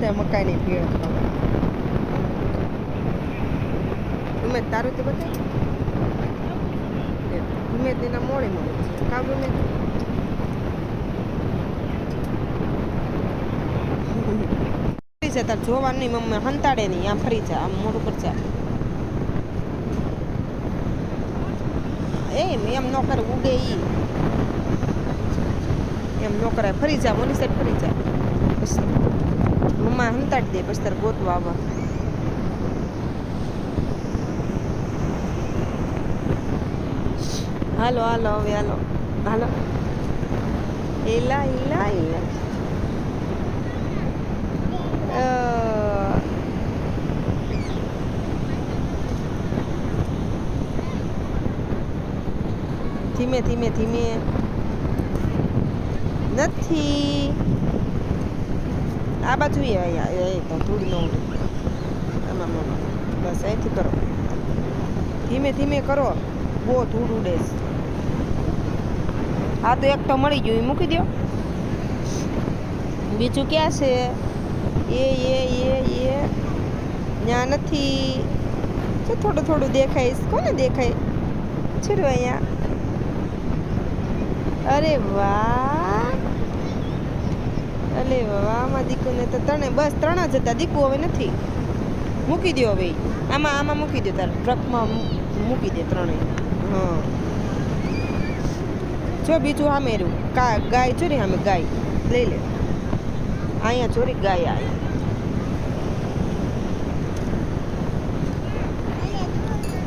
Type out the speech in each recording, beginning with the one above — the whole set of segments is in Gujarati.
બધા મકાઈની ભીડ ઉમેદ તારું તે બધા ઉમેદ એના મોડી મોડી કાબુ ને ફરી છે, તાર જોવાની મમ્મી હંતાડે નહીં, આમ ફરી જા, આમ મોઢું પર છે એમ એમ ન કરે, ઉગે ઈ. એમ ન કરાય. ફરી જા, મોની સાઈડ ફરી જા. બસ મમ્મા હંતાડી દે પછી તારે ગોતવા આવવા હાલો હાલો હવે હાલો હાલો એલા એલા એલા અ, ધીમે ધીમે ધીમે નથી આ બાજુ એ આમાં. બસ અહીંથી કરો. ધીમે ધીમે કરો. બહુ ધૂળ ઉડે હા, તો એક તો મળી ગયું, એ મૂકી દો બીજું ક્યાં છે? એ એ એ એ. ત્યાં નથી. જો થોડું થોડું દેખાય કોને દેખાય. છીડો અહીંયા. અરે વાહ! વાહ આમાં દીકુને તો ત્રણે બસ ત્રણ જ હતા. દીકુ હવે નથી. મૂકી દો હવે આમાં આમાં મૂકી દો તાર. ટ્રકમાં મૂકી દે ત્રણેય. હા. જો બીજું રહ્યું. કા, ગાય ને સામે ગાય. લઈ લે. અહીંયા ચોરી ગાય આવી.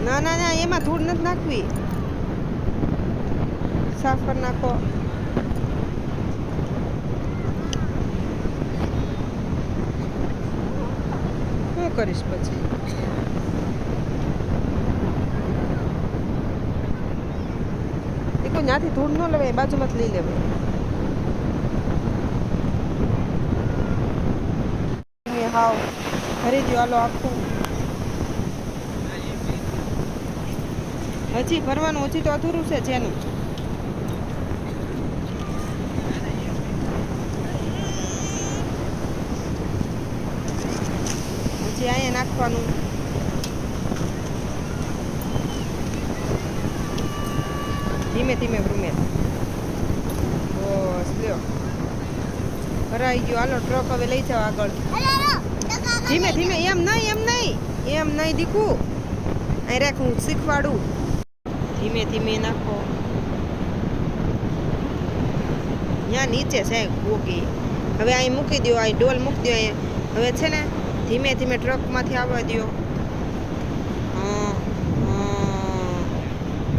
ના ના ના, એમાં ધૂળ નથી નાખવી. સાફ કરી નાખો. કરીશ પછી. એ કોઈ ત્યાંથી ધૂળ ન લેવાય બાજુમાંથી લઈ લેવાય. હાવ ભરી દો હાલો આખું. હજી ભરવાનું, હજી તો અધૂરું છે જેનું. હજી અહીંયા નાખવાનું. ધીમે ધીમે ભ્રુમે બસ, લ્યો. ભરાઈ ગયો. હાલો, ટ્રક હવે લઈ જાઓ આગળ. ધીમે ધીમે, એમ નહીં એમ નહીં. એમ નહીં દીખું અહીં રાખ, હું શીખવાડું. ધીમે ધીમે નાખો. ત્યાં નીચે છે ગોકી હવે અહીં મૂકી દો અહીં ડોલ મૂકી દો હવે છે ને ધીમે ધીમે ટ્રકમાંથી આવવા દો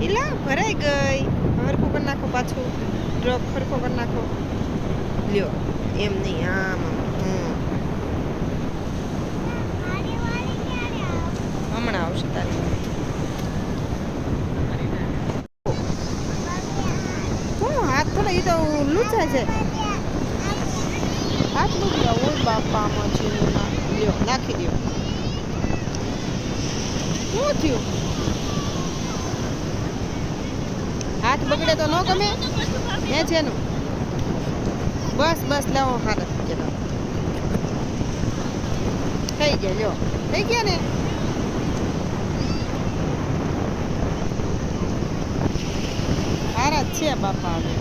ઈલા, ભરાઈ ગઈ. હરખું કરી નાખો પાછું. ટ્રક હરખો કરી નાખો. લ્યો, એમ નહીં, આમ હમણાં આવશે તારી. હું હાથ થોડા એ તો લૂછા છે. હાથ લૂછા, ઓય બાપા મચી લ્યો નાખી દો શું થયું? હાથ બગડે તો ન ગમે. હે છે નું બસ બસ, લાવો હારત ચલો થઈ ગયા, લ્યો. થઈ ગયા ને? હારા છે બાપા હવે.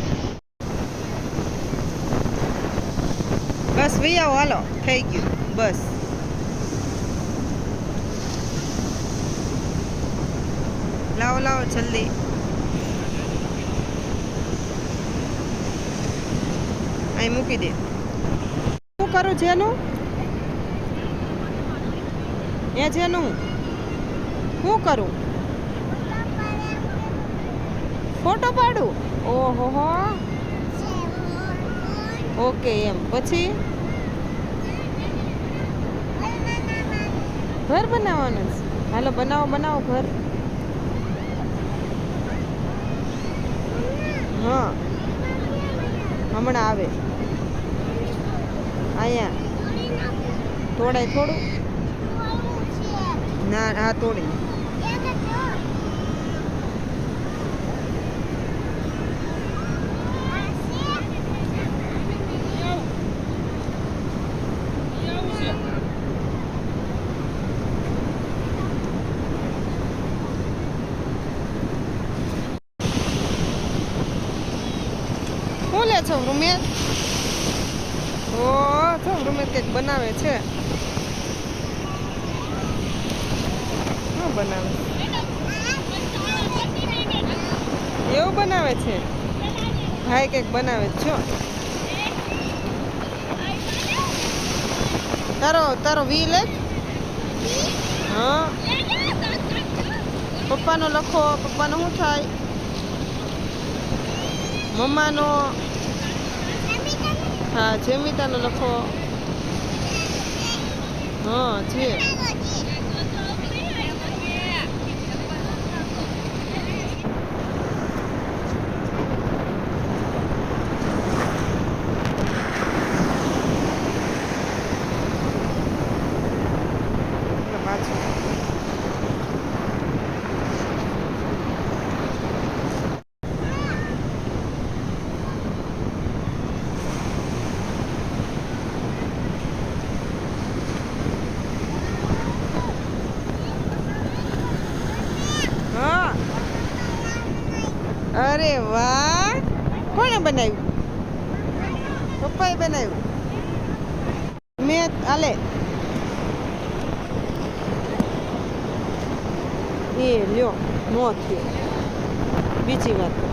બસ વી હાલો. થઈ ગયું. બસ. લાવો લાવો, જલ્દી. અહીં મૂકી દે. શું કરું, જેનું? એ જેનું. શું કરું? ફોટો પાડું? ઓહો ઓકે, એમ. પછી? ઘર બનાવવાનું હાલો, બનાવો બનાવો ઘર. હા. હમણાં આવે. અહીંયા. તોડાય થોડું? ના હા તોડી. લે છો રૂમેશ ઓ છો રૂમેશ કંઈક બનાવે છે. શું બનાવે? એવું બનાવે છે? ભાઈ કંઈક બનાવે છે તારો તારો વી લે? હા. પપ્પાનો લખો, પપ્પાનો શું થાય? મમ્માનો હા જેમિતાનો લખો. હા છે એટલે પાછું હા અરે કોણે બનાવ્યું? પપ્પાએ બનાવ્યું. મેં આલે. એ લ્યો થયો. બીજી વાત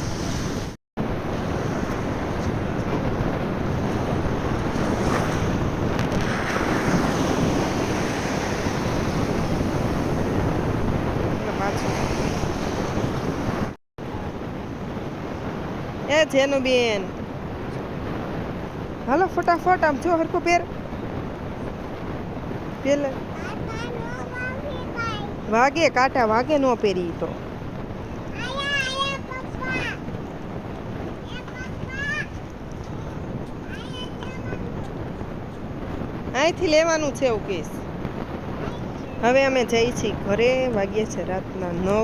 એ જેનું બેન? હાલો, ફટાફટ આમ જો, હરખું પેર પેલે વાગે, કાંટા વાગે નો પહેરી તો. અહીંથી લેવાનું છે એવું કહીશ હવે અમે જઈ છીએ ઘરે, વાગ્યા છે રાતના નવ.